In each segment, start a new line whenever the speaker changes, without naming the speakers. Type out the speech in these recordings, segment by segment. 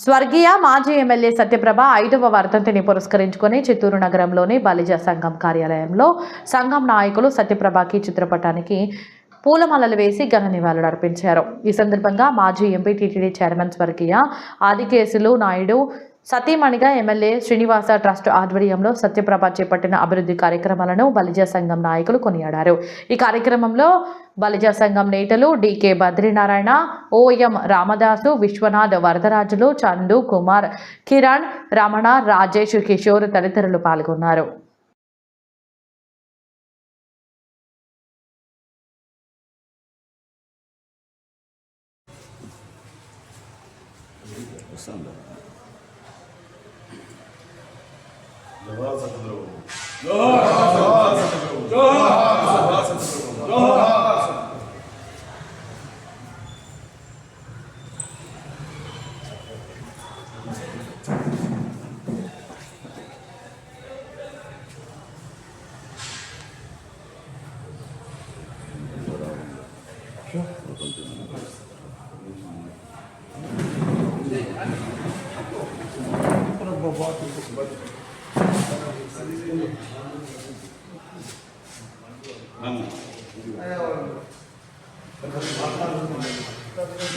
స్వర్గీయ మాజీ ఎమ్మెల్యే సత్యప్రభ ఐదవ వర్ధంతిని పురస్కరించుకొని చిత్తూరు నగరంలోని బలిజ సంఘం కార్యాలయంలో సంఘం నాయకులు సత్యప్రభకి చిత్రపటానికి పూలమాలలు వేసి ఘన నివాళులు అర్పించారు. ఈ సందర్భంగా మాజీ ఎంపీ టీటీడీ చైర్మన్ స్వర్గీయ ఆదికేసులు నాయుడు సతీమణిగా ఎమ్మెల్యే శ్రీనివాస ట్రస్ట్ ఆధ్వర్యంలో సత్యప్రభ చేపట్టిన అభివృద్ధి కార్యక్రమాలను బలిజ సంఘం నాయకులు కొనియాడారు. ఈ కార్యక్రమంలో బలిజ సంఘం నేతలు D K Badrinarayana O M Ramadasu Viswanath Varadarajulu Chandu Kumar Kiran Ramana Rajesh Kishore తదితరులు పాల్గొన్నారు.
Nossa, Pedro.
Nossa, nossa, Pedro. Nossa, nossa,
Vamos.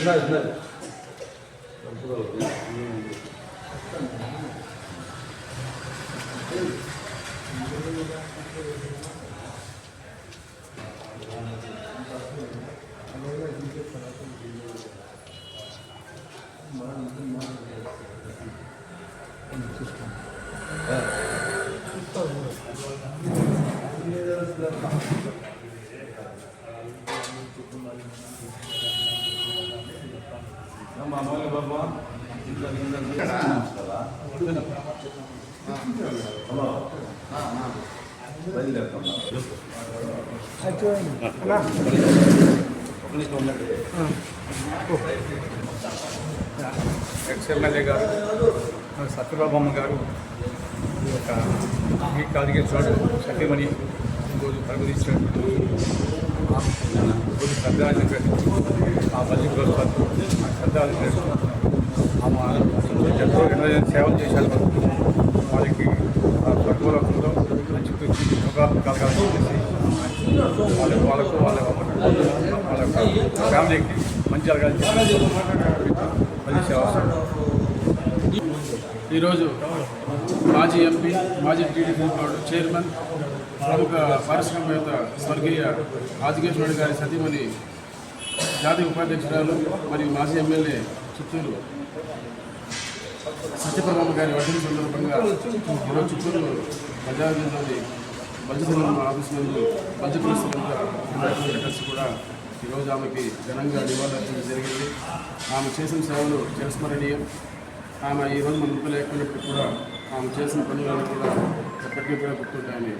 Günaydın. Günaydın. Evet.
Ex MLA గారు మన సత్యబాబమ్మ గారు ఈ యొక్క ఈ కాదిగేశ్వరుడు సత్యమణి రోజు ప్రగతించినటువంటి రోజు శ్రద్ధాంజలి పెట్టు ఆ మళ్ళీ పురస్కారం శ్రద్ధాంజలి పెట్టు ఎంతో సేవలు చేశారు వాళ్ళకి స్వర్గలోకంలో మంచి కలగాలని చెప్పేసి వాళ్ళకు వాళ్ళకు వాళ్ళ వాళ్ళ ఫ్యామిలీకి మంచి మళ్ళీ సేవ
ఈరోజు మాజీ ఎంపీ మాజీ టీడీపీ బోర్డు చైర్మన్ ప్రముఖ పారిశ్రామికవేత్త స్వర్గీయ ఆదికేశ్వరుడు గారి సతీమణి జాతీయ ఉపాధ్యక్షురాలు మరియు మాజీ ఎమ్మెల్యే చిత్తూరు సత్యప్రభామ గారి వర్ధన సందర్భంగా ఈరోజు చిత్తూరు బజార్లోని బల్జసంగం ఆఫీస్ నందు బల్జకులస్తులంతా కూడా ఈరోజు ఆమెకి ఘనంగా నివాళులర్పించడం జరిగింది. ఆమె చేసిన సేవలు చిరస్మరణీయం ఆమె ఈరోజు మన ముప్పై లేకున్నప్పుడు కూడా ఆమె చేసిన పనులను కూడా ఎప్పటికీ కూడా గుర్తుంటాయని.